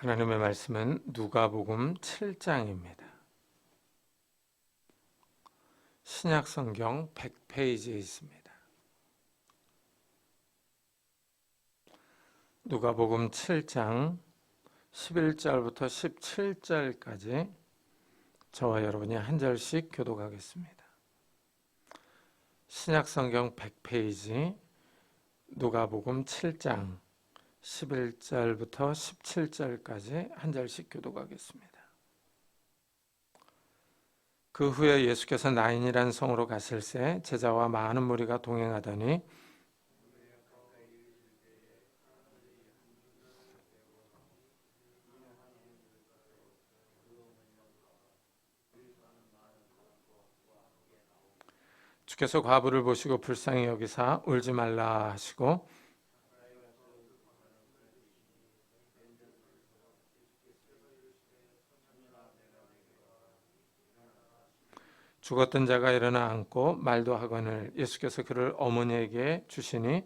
하나님의 말씀은 누가복음 7장입니다. 신약 성경 100페이지에 있습니다. 누가복음 7장 11절부터 17절까지 저와 여러분이 한 절씩 교독하겠습니다. 신약 성경 100페이지 누가복음 7장 11절부터 17절까지 한 절씩 교독하겠습니다. 그 후에 예수께서 나인이란 성으로 가실새 제자와 많은 무리가 동행하더니 주께서 과부를 보시고 불쌍히 여기사 울지 말라 하시고 죽었던 자가 일어나 앉고 말도 하거늘 예수께서 그를 어머니에게 주시니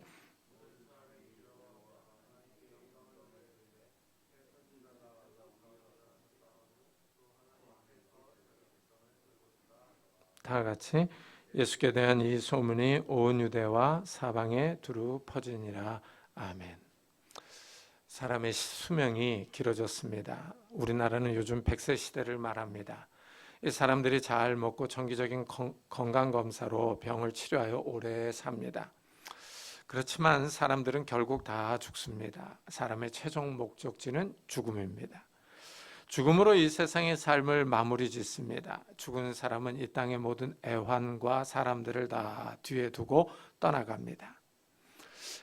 다 같이 예수께 대한 이 소문이 온 유대와 사방에 두루 퍼지니라 아멘. 사람의 수명이 길어졌습니다. 우리나라는 요즘 100세 시대를 말합니다. 사람들이 잘 먹고 정기적인 건강 검사로 병을 치료하여 오래 삽니다. 그렇지만 사람들은 결국 다 죽습니다. 사람의 최종 목적지는 죽음입니다. 죽음으로 이 세상의 삶을 마무리 짓습니다. 죽은 사람은 이 땅의 모든 애환과 사람들을 다 뒤에 두고 떠나갑니다.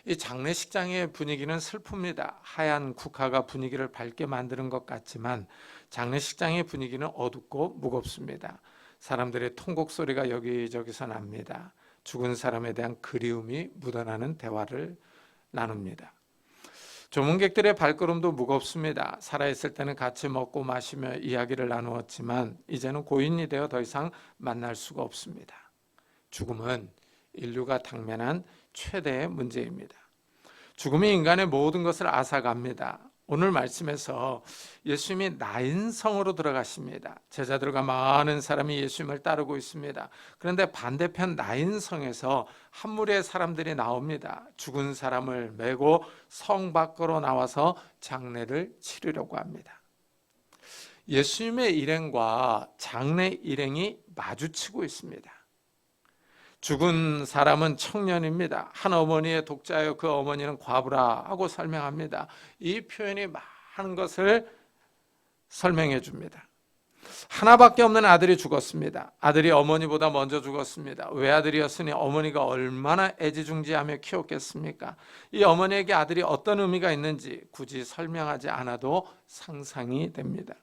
이 장례식장의 분위기는 슬픕니다. 하얀 국화가 분위기를 밝게 만드는 것 같지만 장례식장의 분위기는 어둡고 무겁습니다. 사람들의 통곡 소리가 여기저기서 납니다. 죽은 사람에 대한 그리움이 묻어나는 대화를 나눕니다. 조문객들의 발걸음도 무겁습니다. 살아있을 때는 같이 먹고 마시며 이야기를 나누었지만 이제는 고인이 되어 더 이상 만날 수가 없습니다. 죽음은 인류가 당면한 최대의 문제입니다. 죽음이 인간의 모든 것을 앗아갑니다. 오늘 말씀에서 예수님이 나인성으로 들어가십니다. 제자들과 많은 사람이 예수님을 따르고 있습니다. 그런데 반대편 나인성에서 한 무리의 사람들이 나옵니다. 죽은 사람을 메고 성 밖으로 나와서 장례를 치르려고 합니다. 예수님의 일행과 장례 일행이 마주치고 있습니다. 죽은 사람은 청년입니다. 한 어머니의 독자여 그 어머니는 과부라 하고 설명합니다. 이 표현이 많은 것을 설명해 줍니다. 하나밖에 없는 아들이 죽었습니다. 아들이 어머니보다 먼저 죽었습니다. 외아들이었으니 어머니가 얼마나 애지중지하며 키웠겠습니까? 이 어머니에게 아들이 어떤 의미가 있는지 굳이 설명하지 않아도 상상이 됩니다.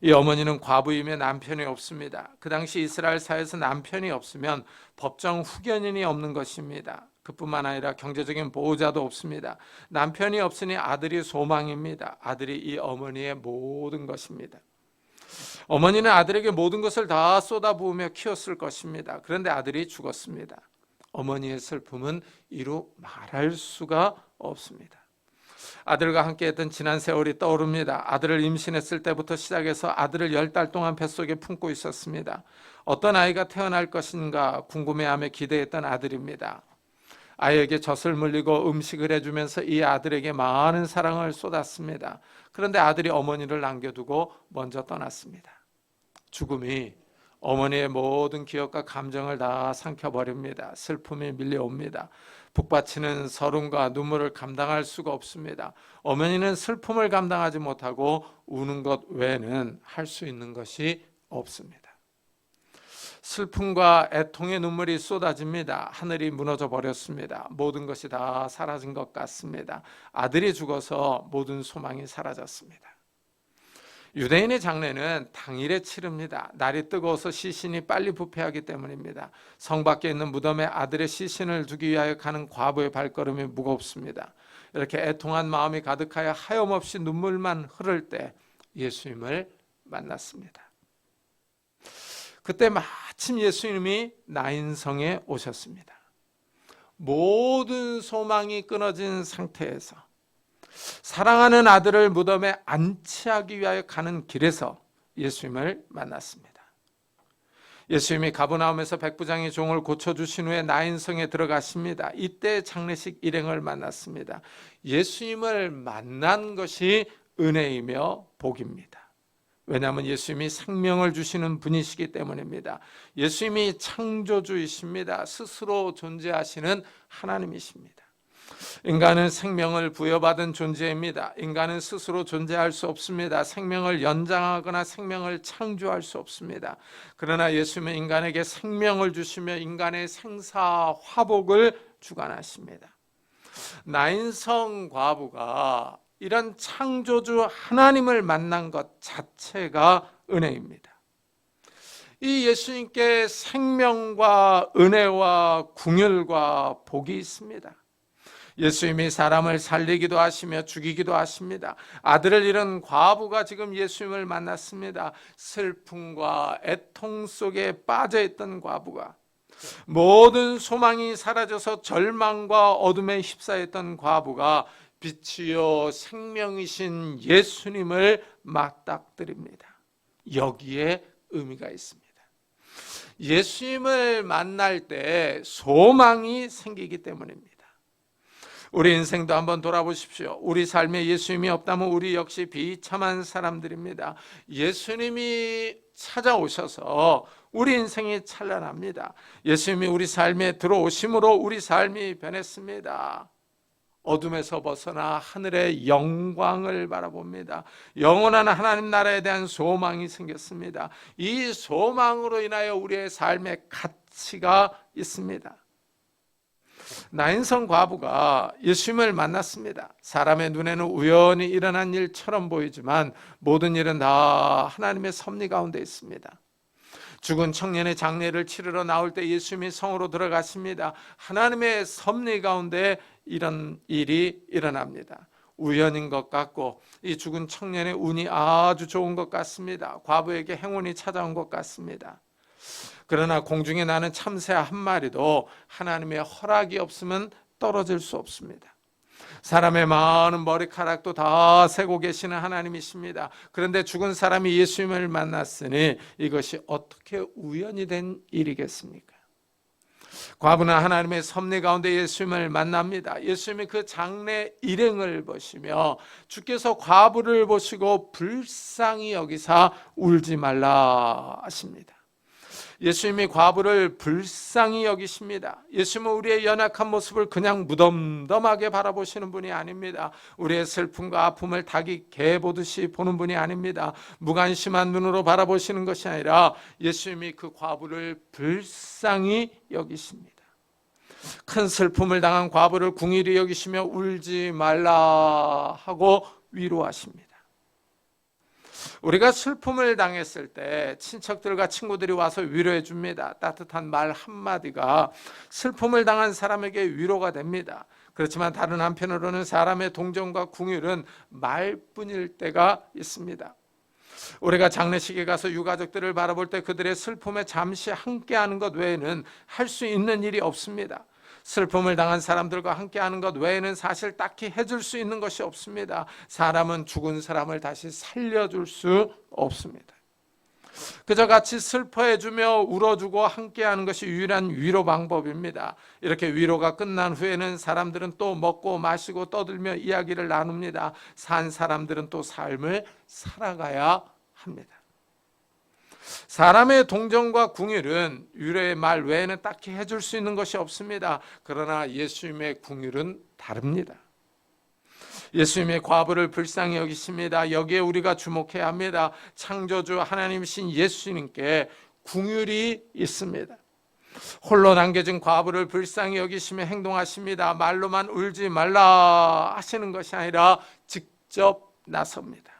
이 어머니는 과부이며 남편이 없습니다. 그 당시 이스라엘 사회에서 남편이 없으면 법정 후견인이 없는 것입니다. 그뿐만 아니라 경제적인 보호자도 없습니다. 남편이 없으니 아들이 소망입니다. 아들이 이 어머니의 모든 것입니다. 어머니는 아들에게 모든 것을 다 쏟아부으며 키웠을 것입니다. 그런데 아들이 죽었습니다. 어머니의 슬픔은 이루 말할 수가 없습니다. 아들과 함께했던 지난 세월이 떠오릅니다. 아들을 임신했을 때부터 시작해서 아들을 열 달 동안 뱃속에 품고 있었습니다. 어떤 아이가 태어날 것인가 궁금해하며 기대했던 아들입니다. 아이에게 젖을 물리고 음식을 해주면서 이 아들에게 많은 사랑을 쏟았습니다. 그런데 아들이 어머니를 남겨두고 먼저 떠났습니다. 죽음이 어머니의 모든 기억과 감정을 다 삼켜버립니다. 슬픔이 밀려옵니다. 북받치는 서름과 눈물을 감당할 수가 없습니다. 어머니는 슬픔을 감당하지 못하고 우는 것 외에는 할 수 있는 것이 없습니다. 슬픔과 애통의 눈물이 쏟아집니다. 하늘이 무너져 버렸습니다. 모든 것이 다 사라진 것 같습니다. 아들이 죽어서 모든 소망이 사라졌습니다. 유대인의 장례는 당일에 치릅니다. 날이 뜨거워서 시신이 빨리 부패하기 때문입니다. 성 밖에 있는 무덤에 아들의 시신을 두기 위하여 가는 과부의 발걸음이 무겁습니다. 이렇게 애통한 마음이 가득하여 하염없이 눈물만 흐를 때 예수님을 만났습니다. 그때 마침 예수님이 나인성에 오셨습니다. 모든 소망이 끊어진 상태에서 사랑하는 아들을 무덤에 안치하기 위하여 가는 길에서 예수님을 만났습니다. 예수님이 가버나움에서 백부장의 종을 고쳐주신 후에 나인성에 들어가십니다. 이때 장례식 일행을 만났습니다. 예수님을 만난 것이 은혜이며 복입니다. 왜냐하면 예수님이 생명을 주시는 분이시기 때문입니다. 예수님이 창조주이십니다. 스스로 존재하시는 하나님이십니다. 인간은 생명을 부여받은 존재입니다. 인간은 스스로 존재할 수 없습니다. 생명을 연장하거나 생명을 창조할 수 없습니다. 그러나 예수님은 인간에게 생명을 주시며 인간의 생사 화복을 주관하십니다. 나인성 과부가 이런 창조주 하나님을 만난 것 자체가 은혜입니다. 이 예수님께 생명과 은혜와 궁율과 복이 있습니다. 예수님이 사람을 살리기도 하시며 죽이기도 하십니다. 아들을 잃은 과부가 지금 예수님을 만났습니다. 슬픔과 애통 속에 빠져 있던 과부가 모든 소망이 사라져서 절망과 어둠에 휩싸였던 과부가 빛이요 생명이신 예수님을 맞닥뜨립니다. 여기에 의미가 있습니다. 예수님을 만날 때 소망이 생기기 때문입니다. 우리 인생도 한번 돌아보십시오. 우리 삶에 예수님이 없다면 우리 역시 비참한 사람들입니다. 예수님이 찾아오셔서 우리 인생이 찬란합니다. 예수님이 우리 삶에 들어오심으로 우리 삶이 변했습니다. 어둠에서 벗어나 하늘의 영광을 바라봅니다. 영원한 하나님 나라에 대한 소망이 생겼습니다. 이 소망으로 인하여 우리의 삶의 가치가 있습니다. 나인성 과부가 예수님을 만났습니다. 사람의 눈에는 우연히 일어난 일처럼 보이지만 모든 일은 다 하나님의 섭리 가운데 있습니다. 죽은 청년의 장례를 치르러 나올 때 예수님이 성으로 들어가십니다. 하나님의 섭리 가운데 이런 일이 일어납니다. 우연인 것 같고 이 죽은 청년의 운이 아주 좋은 것 같습니다. 과부에게 행운이 찾아온 것 같습니다. 그러나 공중에 나는 참새 한 마리도 하나님의 허락이 없으면 떨어질 수 없습니다. 사람의 많은 머리카락도 다 세고 계시는 하나님이십니다. 그런데 죽은 사람이 예수님을 만났으니 이것이 어떻게 우연이 된 일이겠습니까? 과부는 하나님의 섭리 가운데 예수님을 만납니다. 예수님이 그 장례 일행을 보시며 주께서 과부를 보시고 불쌍히 여기사 울지 말라 하십니다. 예수님이 과부를 불쌍히 여기십니다. 예수님은 우리의 연약한 모습을 그냥 무덤덤하게 바라보시는 분이 아닙니다. 우리의 슬픔과 아픔을 닭이 개 보듯이 보는 분이 아닙니다. 무관심한 눈으로 바라보시는 것이 아니라 예수님이 그 과부를 불쌍히 여기십니다. 큰 슬픔을 당한 과부를 궁일이 여기시며 울지 말라 하고 위로하십니다. 우리가 슬픔을 당했을 때 친척들과 친구들이 와서 위로해 줍니다. 따뜻한 말 한마디가 슬픔을 당한 사람에게 위로가 됩니다. 그렇지만 다른 한편으로는 사람의 동정과 궁율은 말뿐일 때가 있습니다. 우리가 장례식에 가서 유가족들을 바라볼 때 그들의 슬픔에 잠시 함께하는 것 외에는 할 수 있는 일이 없습니다. 슬픔을 당한 사람들과 함께 하는 것 외에는 사실 딱히 해줄 수 있는 것이 없습니다. 사람은 죽은 사람을 다시 살려줄 수 없습니다. 그저 같이 슬퍼해주며 울어주고 함께하는 것이 유일한 위로 방법입니다. 이렇게 위로가 끝난 후에는 사람들은 또 먹고 마시고 떠들며 이야기를 나눕니다. 산 사람들은 또 삶을 살아가야 합니다. 사람의 동정과 궁율은 유래의 말 외에는 딱히 해줄 수 있는 것이 없습니다. 그러나 예수님의 궁율은 다릅니다. 예수님의 과부를 불쌍히 여기십니다. 여기에 우리가 주목해야 합니다. 창조주 하나님이신 예수님께 궁율이 있습니다. 홀로 남겨진 과부를 불쌍히 여기시며 행동하십니다. 말로만 울지 말라 하시는 것이 아니라 직접 나섭니다.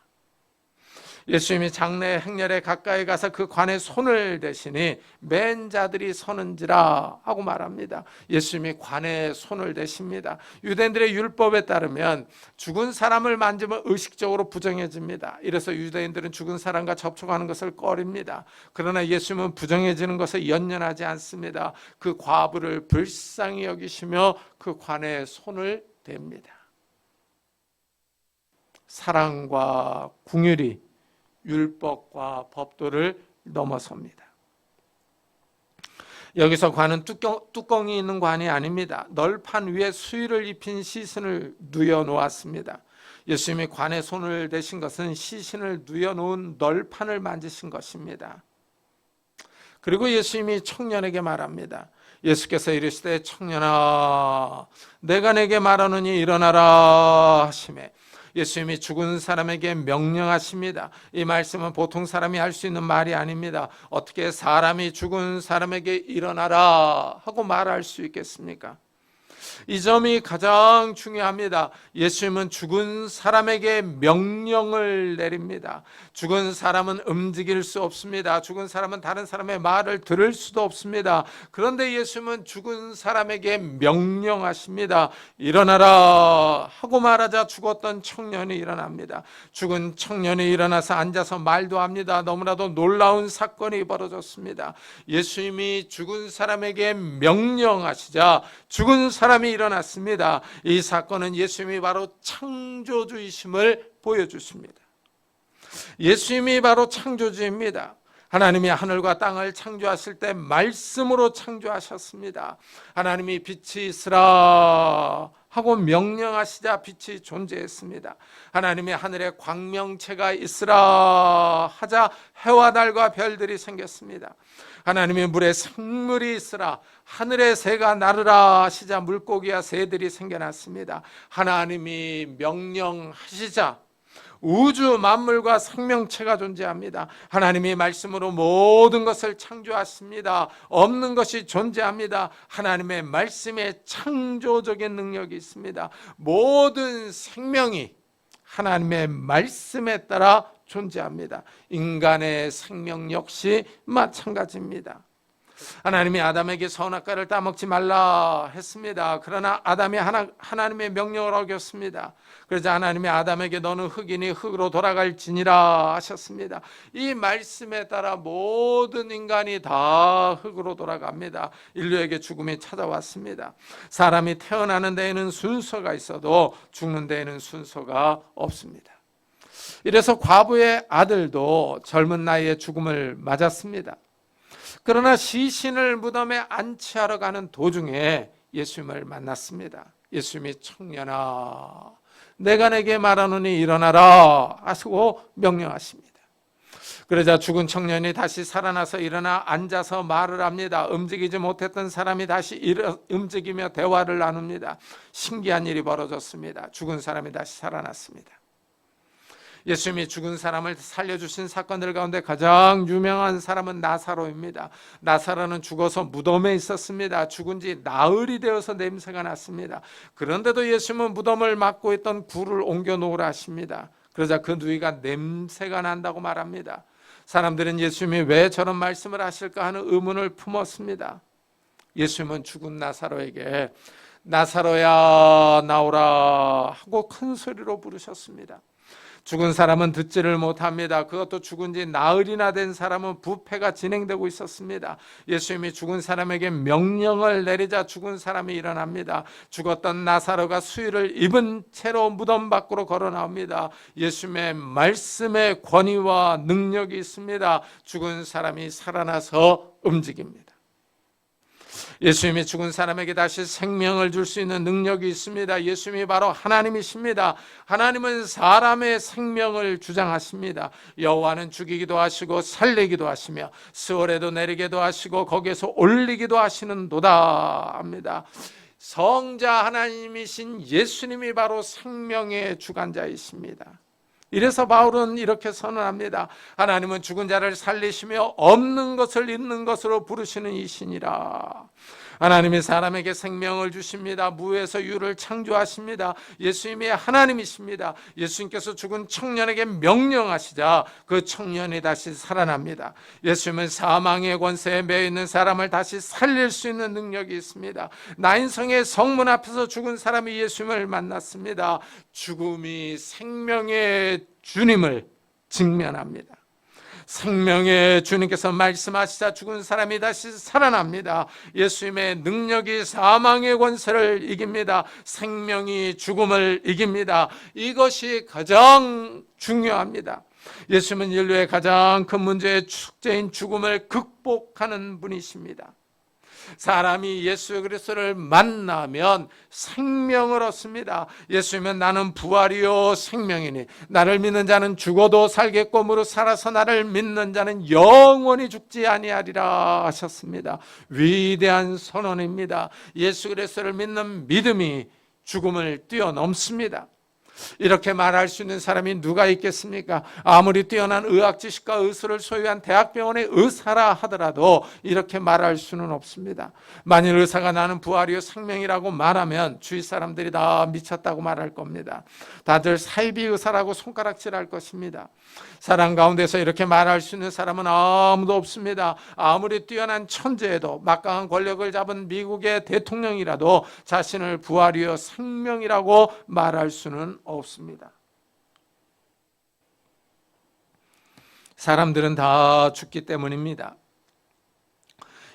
예수님이 장례 행렬에 가까이 가서 그 관에 손을 대시니 맨 자들이 서는지라 하고 말합니다. 예수님이 관에 손을 대십니다. 유대인들의 율법에 따르면 죽은 사람을 만지면 의식적으로 부정해집니다. 이래서 유대인들은 죽은 사람과 접촉하는 것을 꺼립니다. 그러나 예수님은 부정해지는 것을 연연하지 않습니다. 그 과부를 불쌍히 여기시며 그 관에 손을 댑니다. 사랑과 궁율이 율법과 법도를 넘어섭니다. 여기서 관은 뚜껑, 뚜껑이 있는 관이 아닙니다. 널판 위에 수의를 입힌 시신을 누여 놓았습니다. 예수님이 관에 손을 대신 것은 시신을 누여 놓은 널판을 만지신 것입니다. 그리고 예수님이 청년에게 말합니다. 예수께서 이르시되 청년아 내가 내게 말하노니 일어나라 하심에 예수님이 죽은 사람에게 명령하십니다. 이 말씀은 보통 사람이 할 수 있는 말이 아닙니다. 어떻게 사람이 죽은 사람에게 일어나라 하고 말할 수 있겠습니까? 이 점이 가장 중요합니다. 예수님은 죽은 사람에게 명령을 내립니다. 죽은 사람은 움직일 수 없습니다. 죽은 사람은 다른 사람의 말을 들을 수도 없습니다. 그런데 예수님은 죽은 사람에게 명령하십니다. 일어나라 하고 말하자 죽었던 청년이 일어납니다. 죽은 청년이 일어나서 앉아서 말도 합니다. 너무나도 놀라운 사건이 벌어졌습니다. 예수님이 죽은 사람에게 명령하시자 죽은 사람이 일어났습니다. 이 사건은 예수님이 바로 창조주이심을 보여주십니다. 예수님이 바로 창조주입니다. 하나님이 하늘과 땅을 창조하실 때 말씀으로 창조하셨습니다. 하나님이 빛이 있으라 하고 명령하시자 빛이 존재했습니다. 하나님이 하늘에 광명체가 있으라 하자 해와 달과 별들이 생겼습니다. 하나님이 물에 생물이 있으라 하늘에 새가 나르라 하시자 물고기와 새들이 생겨났습니다. 하나님이 명령하시자 우주 만물과 생명체가 존재합니다. 하나님이 말씀으로 모든 것을 창조하십니다. 없는 것이 존재합니다. 하나님의 말씀에 창조적인 능력이 있습니다. 모든 생명이 하나님의 말씀에 따라 존재합니다. 인간의 생명 역시 마찬가지입니다. 하나님이 아담에게 선악과를 따먹지 말라 했습니다. 그러나 아담이 하나, 하나님의 명령을 어겼습니다. 그래서 하나님이 아담에게 너는 흙이니 흙으로 돌아갈지니라 하셨습니다. 이 말씀에 따라 모든 인간이 다 흙으로 돌아갑니다. 인류에게 죽음이 찾아왔습니다. 사람이 태어나는 데에는 순서가 있어도 죽는 데에는 순서가 없습니다. 이래서 과부의 아들도 젊은 나이에 죽음을 맞았습니다. 그러나 시신을 무덤에 안치하러 가는 도중에 예수님을 만났습니다. 예수님이 청년아, 내가 내게 말하노니 일어나라 하시고 명령하십니다. 그러자 죽은 청년이 다시 살아나서 일어나 앉아서 말을 합니다. 움직이지 못했던 사람이 다시 일어, 움직이며 대화를 나눕니다. 신기한 일이 벌어졌습니다. 죽은 사람이 다시 살아났습니다. 예수님이 죽은 사람을 살려주신 사건들 가운데 가장 유명한 사람은 나사로입니다. 나사로는 죽어서 무덤에 있었습니다. 죽은 지 나흘이 되어서 냄새가 났습니다. 그런데도 예수님은 무덤을 막고 있던 굴을 옮겨 놓으라 하십니다. 그러자 그 누이가 냄새가 난다고 말합니다. 사람들은 예수님이 왜 저런 말씀을 하실까 하는 의문을 품었습니다. 예수님은 죽은 나사로에게 나사로야 나오라 하고 큰 소리로 부르셨습니다. 죽은 사람은 듣지를 못합니다. 그것도 죽은 지 나흘이나 된 사람은 부패가 진행되고 있었습니다. 예수님이 죽은 사람에게 명령을 내리자 죽은 사람이 일어납니다. 죽었던 나사로가 수의를 입은 채로 무덤 밖으로 걸어 나옵니다. 예수님의 말씀의 권위와 능력이 있습니다. 죽은 사람이 살아나서 움직입니다. 예수님이 죽은 사람에게 다시 생명을 줄 수 있는 능력이 있습니다. 예수님이 바로 하나님이십니다. 하나님은 사람의 생명을 주장하십니다. 여호와는 죽이기도 하시고 살리기도 하시며 스월에도 내리기도 하시고 거기에서 올리기도 하시는도다 합니다. 성자 하나님이신 예수님이 바로 생명의 주관자이십니다. 이래서 바울은 이렇게 선언합니다. 하나님은 죽은 자를 살리시며 없는 것을 있는 것으로 부르시는 이신이라. 하나님이 사람에게 생명을 주십니다. 무에서 유를 창조하십니다. 예수님이 하나님이십니다. 예수님께서 죽은 청년에게 명령하시자 그 청년이 다시 살아납니다. 예수님은 사망의 권세에 매여 있는 사람을 다시 살릴 수 있는 능력이 있습니다. 나인성의 성문 앞에서 죽은 사람이 예수님을 만났습니다. 죽음이 생명의 주님을 직면합니다. 생명의 주님께서 말씀하시자 죽은 사람이 다시 살아납니다. 예수님의 능력이 사망의 권세를 이깁니다. 생명이 죽음을 이깁니다. 이것이 가장 중요합니다. 예수님은 인류의 가장 큰 문제의 축제인 죽음을 극복하는 분이십니다. 사람이 예수 그리스도를 만나면 생명을 얻습니다. 예수님은 나는 부활이요 생명이니 나를 믿는 자는 죽어도 살겠고 무릇 살아서 나를 믿는 자는 영원히 죽지 아니하리라 하셨습니다. 위대한 선언입니다. 예수 그리스도를 믿는 믿음이 죽음을 뛰어넘습니다. 이렇게 말할 수 있는 사람이 누가 있겠습니까? 아무리 뛰어난 의학 지식과 의술을 소유한 대학병원의 의사라 하더라도 이렇게 말할 수는 없습니다. 만일 의사가 나는 부활이요 생명이라고 말하면 주위 사람들이 다 미쳤다고 말할 겁니다. 다들 사이비 의사라고 손가락질할 것입니다. 사람 가운데서 이렇게 말할 수 있는 사람은 아무도 없습니다. 아무리 뛰어난 천재에도 막강한 권력을 잡은 미국의 대통령이라도 자신을 부활이요 생명이라고 말할 수는 없습니다. 사람들은 다 죽기 때문입니다.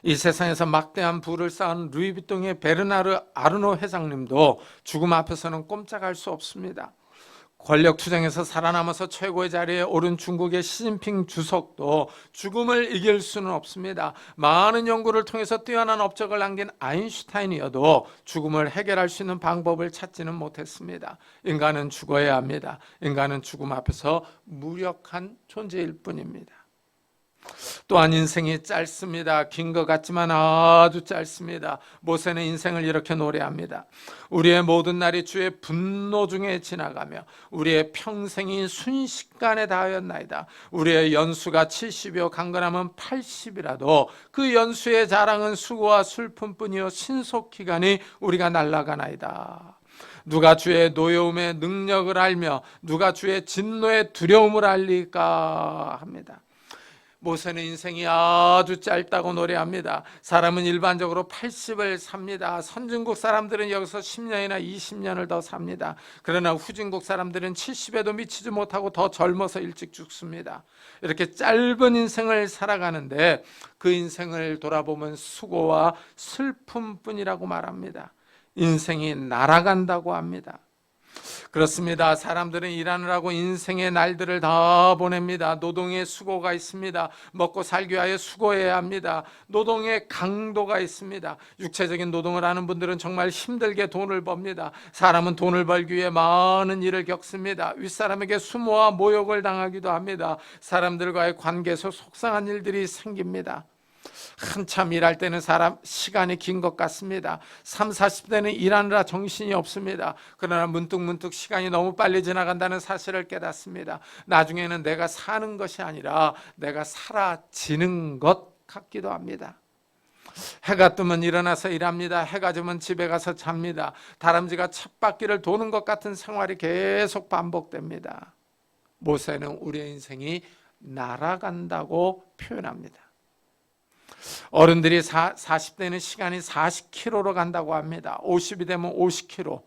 이 세상에서 막대한 부를 쌓은 루이비통의 베르나르 아르노 회장님도 죽음 앞에서는 꼼짝할 수 없습니다. 권력 투쟁에서 살아남아서 최고의 자리에 오른 중국의 시진핑 주석도 죽음을 이길 수는 없습니다. 많은 연구를 통해서 뛰어난 업적을 남긴 아인슈타인이어도 죽음을 해결할 수 있는 방법을 찾지는 못했습니다. 인간은 죽어야 합니다. 인간은 죽음 앞에서 무력한 존재일 뿐입니다. 또한 인생이 짧습니다. 긴 것 같지만 아주 짧습니다. 모세는 인생을 이렇게 노래합니다. 우리의 모든 날이 주의 분노 중에 지나가며 우리의 평생이 순식간에 다하였나이다. 우리의 연수가 70이요 강건함은 80이라도 그 연수의 자랑은 수고와 슬픔뿐이요 신속 기간이 우리가 날아가나이다. 누가 주의 노여움의 능력을 알며 누가 주의 진노의 두려움을 알리까 합니다. 모세는 인생이 아주 짧다고 노래합니다. 사람은 일반적으로 80을 삽니다. 선진국 사람들은 여기서 10년이나 20년을 더 삽니다. 그러나 후진국 사람들은 70에도 미치지 못하고 더 젊어서 일찍 죽습니다. 이렇게 짧은 인생을 살아가는데 그 인생을 돌아보면 수고와 슬픔뿐이라고 말합니다. 인생이 날아간다고 합니다. 그렇습니다. 사람들은 일하느라고 인생의 날들을 다 보냅니다. 노동의 수고가 있습니다. 먹고 살기 위하여 수고해야 합니다. 노동의 강도가 있습니다. 육체적인 노동을 하는 분들은 정말 힘들게 돈을 법니다. 사람은 돈을 벌기 위해 많은 일을 겪습니다. 윗사람에게 수모와 모욕을 당하기도 합니다. 사람들과의 관계에서 속상한 일들이 생깁니다. 한참 일할 때는 사람 시간이 긴 것 같습니다. 3, 40대는 일하느라 정신이 없습니다. 그러나 문득문득 시간이 너무 빨리 지나간다는 사실을 깨닫습니다. 나중에는 내가 사는 것이 아니라 내가 사라지는 것 같기도 합니다. 해가 뜨면 일어나서 일합니다. 해가 지면 집에 가서 잡니다. 다람쥐가 쳇바퀴를 도는 것 같은 생활이 계속 반복됩니다. 모세는 우리의 인생이 날아간다고 표현합니다. 어른들이 40대는 시간이 40km로 간다고 합니다. 50이 되면 50km,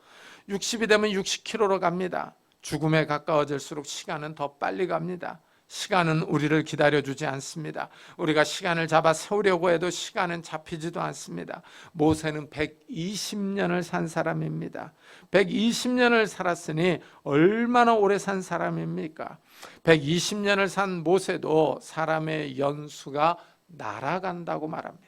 60이 되면 60km로 갑니다. 죽음에 가까워질수록 시간은 더 빨리 갑니다. 시간은 우리를 기다려주지 않습니다. 우리가 시간을 잡아 세우려고 해도 시간은 잡히지도 않습니다. 모세는 120년을 산 사람입니다. 120년을 살았으니 얼마나 오래 산 사람입니까? 120년을 산 모세도 사람의 연수가 날아간다고 말합니다.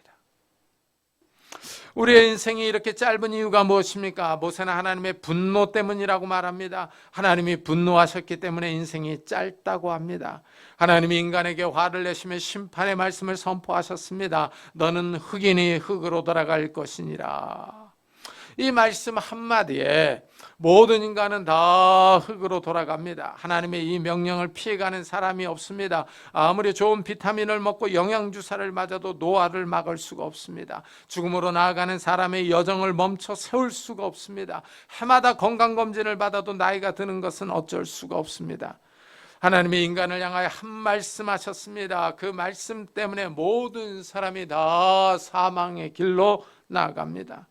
우리의 인생이 이렇게 짧은 이유가 무엇입니까? 모세는 하나님의 분노 때문이라고 말합니다. 하나님이 분노하셨기 때문에 인생이 짧다고 합니다. 하나님이 인간에게 화를 내시며 심판의 말씀을 선포하셨습니다. 너는 흑인이 흙으로 돌아갈 것이니라. 이 말씀 한마디에 모든 인간은 다 흙으로 돌아갑니다. 하나님의 이 명령을 피해가는 사람이 없습니다. 아무리 좋은 비타민을 먹고 영양주사를 맞아도 노화를 막을 수가 없습니다. 죽음으로 나아가는 사람의 여정을 멈춰 세울 수가 없습니다. 해마다 건강검진을 받아도 나이가 드는 것은 어쩔 수가 없습니다. 하나님이 인간을 향하여 한 말씀 하셨습니다. 그 말씀 때문에 모든 사람이 다 사망의 길로 나아갑니다.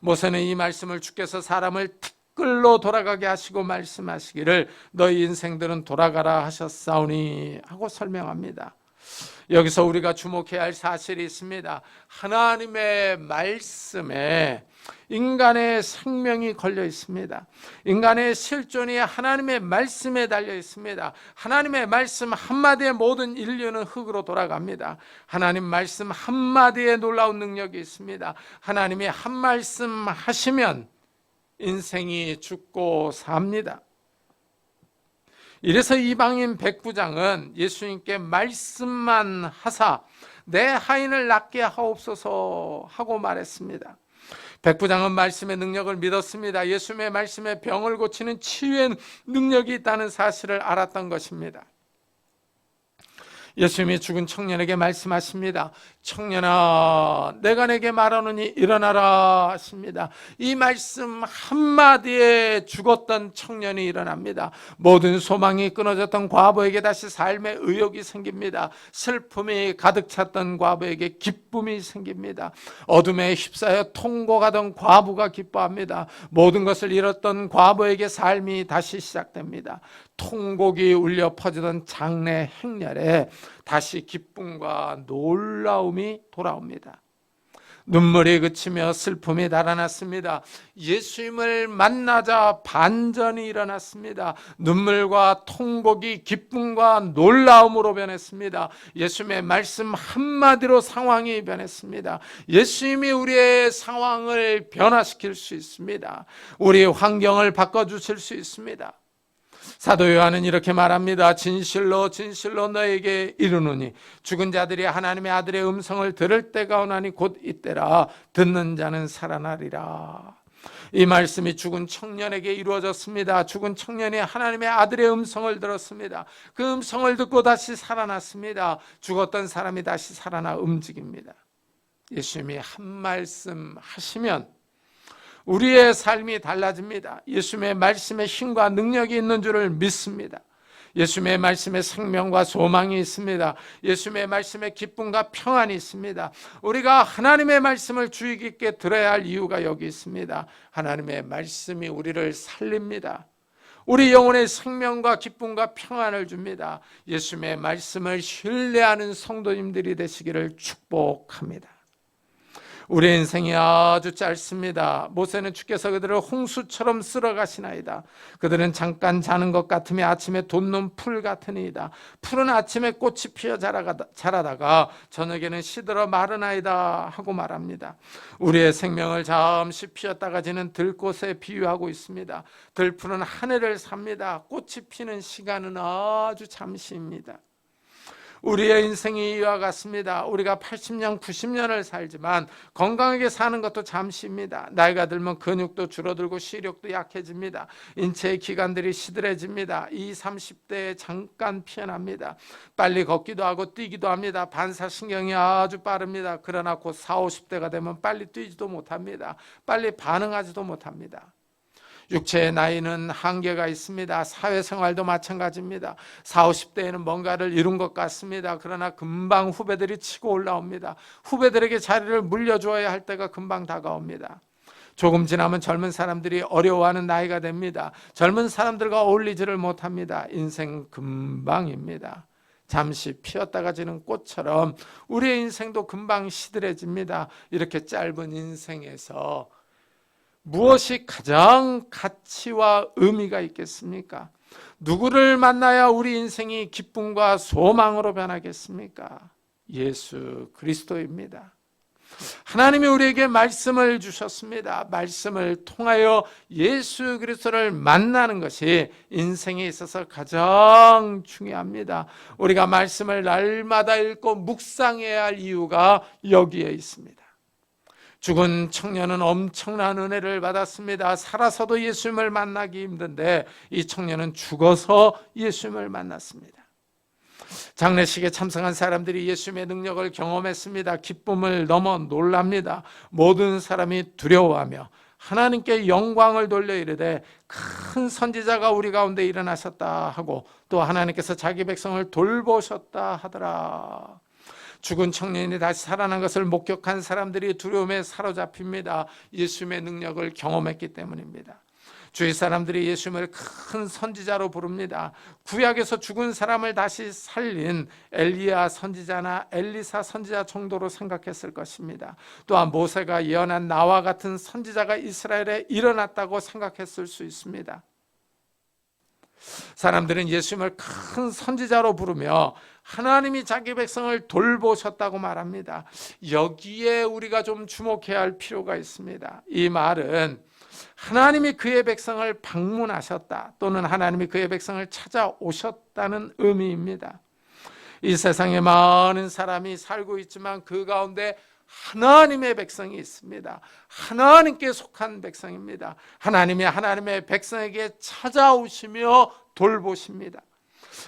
모세는 이 말씀을 주께서 사람을 댓글로 돌아가게 하시고 말씀하시기를 너희 인생들은 돌아가라 하셨사오니 하고 설명합니다. 여기서 우리가 주목해야 할 사실이 있습니다. 하나님의 말씀에 인간의 생명이 걸려 있습니다. 인간의 실존이 하나님의 말씀에 달려 있습니다. 하나님의 말씀 한마디에 모든 인류는 흙으로 돌아갑니다. 하나님 말씀 한마디에 놀라운 능력이 있습니다. 하나님이 한 말씀 하시면 인생이 죽고 삽니다. 이래서 이방인 백부장은 예수님께 말씀만 하사 내 하인을 낫게 하옵소서 하고 말했습니다. 백부장은 말씀의 능력을 믿었습니다. 예수님의 말씀에 병을 고치는 치유의 능력이 있다는 사실을 알았던 것입니다. 예수님이 죽은 청년에게 말씀하십니다. 청년아, 내가 내게 말하노니 일어나라 하십니다. 이 말씀 한마디에 죽었던 청년이 일어납니다. 모든 소망이 끊어졌던 과부에게 다시 삶의 의욕이 생깁니다. 슬픔이 가득 찼던 과부에게 기쁨이 생깁니다. 어둠에 휩싸여 통곡하던 과부가 기뻐합니다. 모든 것을 잃었던 과부에게 삶이 다시 시작됩니다. 통곡이 울려 퍼지던 장래 행렬에 다시 기쁨과 놀라움이 돌아옵니다. 눈물이 그치며 슬픔이 달아났습니다. 예수님을 만나자 반전이 일어났습니다. 눈물과 통곡이 기쁨과 놀라움으로 변했습니다. 예수님의 말씀 한마디로 상황이 변했습니다. 예수님이 우리의 상황을 변화시킬 수 있습니다. 우리의 환경을 바꿔주실 수 있습니다. 사도 요한은 이렇게 말합니다. 진실로 진실로 너에게 이르노니 죽은 자들이 하나님의 아들의 음성을 들을 때가 오나니 곧 이때라 듣는 자는 살아나리라. 이 말씀이 죽은 청년에게 이루어졌습니다. 죽은 청년이 하나님의 아들의 음성을 들었습니다. 그 음성을 듣고 다시 살아났습니다. 죽었던 사람이 다시 살아나 움직입니다. 예수님이 한 말씀 하시면 우리의 삶이 달라집니다. 예수님의 말씀에 힘과 능력이 있는 줄을 믿습니다. 예수님의 말씀에 생명과 소망이 있습니다. 예수님의 말씀에 기쁨과 평안이 있습니다. 우리가 하나님의 말씀을 주의 깊게 들어야 할 이유가 여기 있습니다. 하나님의 말씀이 우리를 살립니다. 우리 영혼의 생명과 기쁨과 평안을 줍니다. 예수님의 말씀을 신뢰하는 성도님들이 되시기를 축복합니다. 우리 인생이 아주 짧습니다. 모세는 주께서 그들을 홍수처럼 쓸어 가시나이다. 그들은 잠깐 자는 것 같으며 아침에 돋는 풀 같으니이다. 풀은 아침에 꽃이 피어 자라다가 저녁에는 시들어 마르나이다 하고 말합니다. 우리의 생명을 잠시 피었다가 지는 들꽃에 비유하고 있습니다. 들풀은 한 해를 삽니다. 꽃이 피는 시간은 아주 잠시입니다. 우리의 인생이 이와 같습니다. 우리가 80년, 90년을 살지만 건강하게 사는 것도 잠시입니다. 나이가 들면 근육도 줄어들고 시력도 약해집니다. 인체의 기관들이 시들해집니다. 20, 30대에 잠깐 피어납니다. 빨리 걷기도 하고 뛰기도 합니다. 반사신경이 아주 빠릅니다. 그러나 곧 40, 50대가 되면 빨리 뛰지도 못합니다. 빨리 반응하지도 못합니다. 육체의 나이는 한계가 있습니다. 사회생활도 마찬가지입니다. 40, 50대에는 뭔가를 이룬 것 같습니다. 그러나 금방 후배들이 치고 올라옵니다. 후배들에게 자리를 물려줘야 할 때가 금방 다가옵니다. 조금 지나면 젊은 사람들이 어려워하는 나이가 됩니다. 젊은 사람들과 어울리지를 못합니다. 인생 금방입니다. 잠시 피었다가 지는 꽃처럼 우리의 인생도 금방 시들해집니다. 이렇게 짧은 인생에서 무엇이 가장 가치와 의미가 있겠습니까? 누구를 만나야 우리 인생이 기쁨과 소망으로 변하겠습니까? 예수 그리스도입니다. 하나님이 우리에게 말씀을 주셨습니다. 말씀을 통하여 예수 그리스도를 만나는 것이 인생에 있어서 가장 중요합니다. 우리가 말씀을 날마다 읽고 묵상해야 할 이유가 여기에 있습니다. 죽은 청년은 엄청난 은혜를 받았습니다. 살아서도 예수님을 만나기 힘든데 이 청년은 죽어서 예수님을 만났습니다. 장례식에 참석한 사람들이 예수님의 능력을 경험했습니다. 기쁨을 넘어 놀랍니다. 모든 사람이 두려워하며 하나님께 영광을 돌려 이르되 큰 선지자가 우리 가운데 일어나셨다 하고 또 하나님께서 자기 백성을 돌보셨다 하더라. 죽은 청년이 다시 살아난 것을 목격한 사람들이 두려움에 사로잡힙니다. 예수님의 능력을 경험했기 때문입니다. 주위 사람들이 예수님을 큰 선지자로 부릅니다. 구약에서 죽은 사람을 다시 살린 엘리야 선지자나 엘리사 선지자 정도로 생각했을 것입니다. 또한 모세가 예언한 나와 같은 선지자가 이스라엘에 일어났다고 생각했을 수 있습니다. 사람들은 예수님을 큰 선지자로 부르며 하나님이 자기 백성을 돌보셨다고 말합니다. 여기에 우리가 좀 주목해야 할 필요가 있습니다. 이 말은 하나님이 그의 백성을 방문하셨다 또는 하나님이 그의 백성을 찾아오셨다는 의미입니다. 이 세상에 많은 사람이 살고 있지만 그 가운데 하나님의 백성이 있습니다. 하나님께 속한 백성입니다. 하나님이 하나님의 백성에게 찾아오시며 돌보십니다.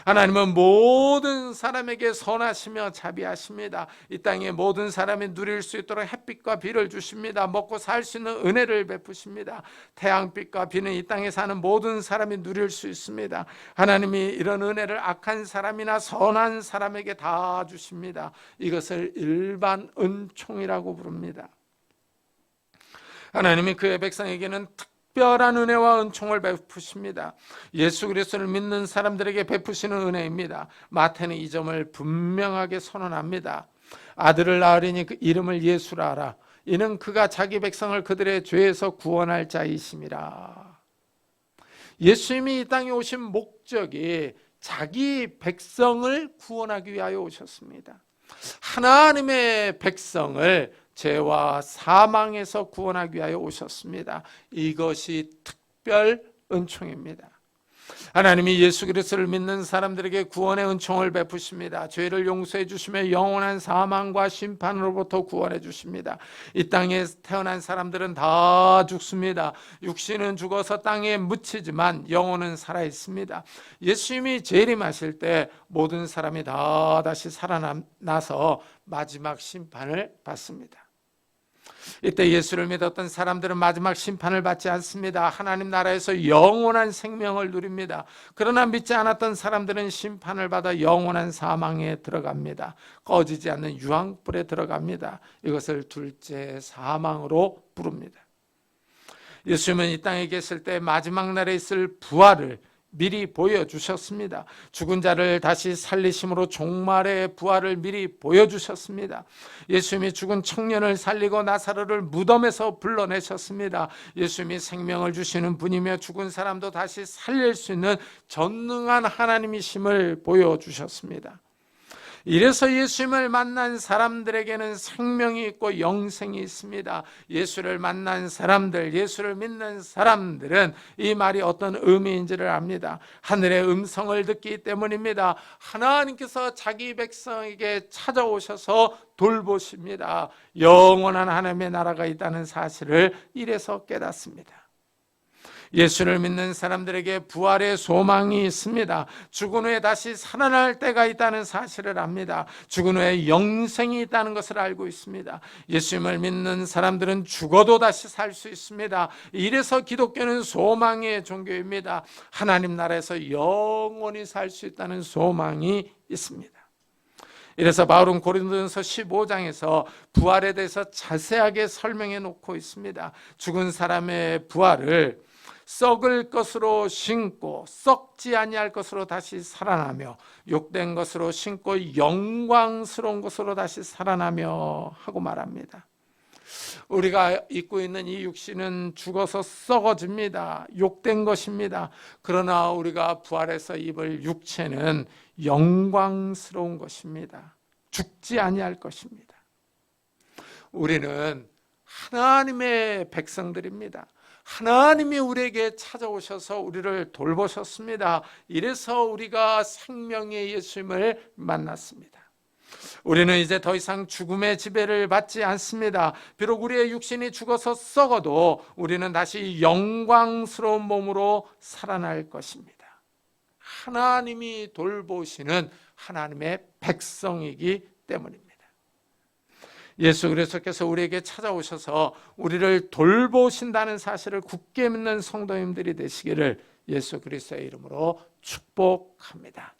하나님은 모든 사람에게 선하시며 자비하십니다. 이 땅에 모든 사람이 누릴 수 있도록 햇빛과 비를 주십니다. 먹고 살 수 있는 은혜를 베푸십니다. 태양빛과 비는 이 땅에 사는 모든 사람이 누릴 수 있습니다. 하나님이 이런 은혜를 악한 사람이나 선한 사람에게 다 주십니다. 이것을 일반 은총이라고 부릅니다. 하나님이 그의 백성에게는 특 별한 은혜와 은총을 베푸십니다. 예수 그리스도를 믿는 사람들에게 베푸시는 은혜입니다. 마태는 이 점을 분명하게 선언합니다. 아들을 낳으리니 그 이름을 예수라 하라. 이는 그가 자기 백성을 그들의 죄에서 구원할 자이심이라. 예수님이 이 땅에 오신 목적이 자기 백성을 구원하기 위하여 오셨습니다. 하나님의 백성을 죄와 사망에서 구원하기 위하여 오셨습니다. 이것이 특별 은총입니다. 하나님이 예수 그리스도를 믿는 사람들에게 구원의 은총을 베푸십니다. 죄를 용서해 주시며 영원한 사망과 심판으로부터 구원해 주십니다. 이 땅에 태어난 사람들은 다 죽습니다. 육신은 죽어서 땅에 묻히지만 영혼은 살아 있습니다. 예수님이 재림하실 때 모든 사람이 다 다시 살아나서 마지막 심판을 받습니다. 이때 예수를 믿었던 사람들은 마지막 심판을 받지 않습니다. 하나님 나라에서 영원한 생명을 누립니다. 그러나 믿지 않았던 사람들은 심판을 받아 영원한 사망에 들어갑니다. 꺼지지 않는 유황불에 들어갑니다. 이것을 둘째 사망으로 부릅니다. 예수님은 이 땅에 계실 때 마지막 날에 있을 부활을 미리 보여주셨습니다. 죽은 자를 다시 살리심으로 종말의 부활을 미리 보여주셨습니다. 예수님이 죽은 청년을 살리고 나사로를 무덤에서 불러내셨습니다. 예수님이 생명을 주시는 분이며 죽은 사람도 다시 살릴 수 있는 전능한 하나님이심을 보여주셨습니다. 이래서 예수님을 만난 사람들에게는 생명이 있고 영생이 있습니다. 예수를 만난 사람들, 예수를 믿는 사람들은 이 말이 어떤 의미인지를 압니다. 하늘의 음성을 듣기 때문입니다. 하나님께서 자기 백성에게 찾아오셔서 돌보십니다. 영원한 하나님의 나라가 있다는 사실을 이래서 깨닫습니다. 예수를 믿는 사람들에게 부활의 소망이 있습니다. 죽은 후에 다시 살아날 때가 있다는 사실을 압니다. 죽은 후에 영생이 있다는 것을 알고 있습니다. 예수님을 믿는 사람들은 죽어도 다시 살 수 있습니다. 이래서 기독교는 소망의 종교입니다. 하나님 나라에서 영원히 살 수 있다는 소망이 있습니다. 이래서 바울은 고린도전서 15장에서 부활에 대해서 자세하게 설명해 놓고 있습니다. 죽은 사람의 부활을 썩을 것으로 신고 썩지 아니할 것으로 다시 살아나며 욕된 것으로 신고 영광스러운 것으로 다시 살아나며 하고 말합니다. 우리가 입고 있는 이 육신은 죽어서 썩어집니다. 욕된 것입니다. 그러나 우리가 부활해서 입을 육체는 영광스러운 것입니다. 죽지 아니할 것입니다. 우리는 하나님의 백성들입니다. 하나님이 우리에게 찾아오셔서 우리를 돌보셨습니다. 이래서 우리가 생명의 예수님을 만났습니다. 우리는 이제 더 이상 죽음의 지배를 받지 않습니다. 비록 우리의 육신이 죽어서 썩어도 우리는 다시 영광스러운 몸으로 살아날 것입니다. 하나님이 돌보시는 하나님의 백성이기 때문입니다. 예수 그리스도께서 우리에게 찾아오셔서 우리를 돌보신다는 사실을 굳게 믿는 성도님들이 되시기를 예수 그리스도의 이름으로 축복합니다.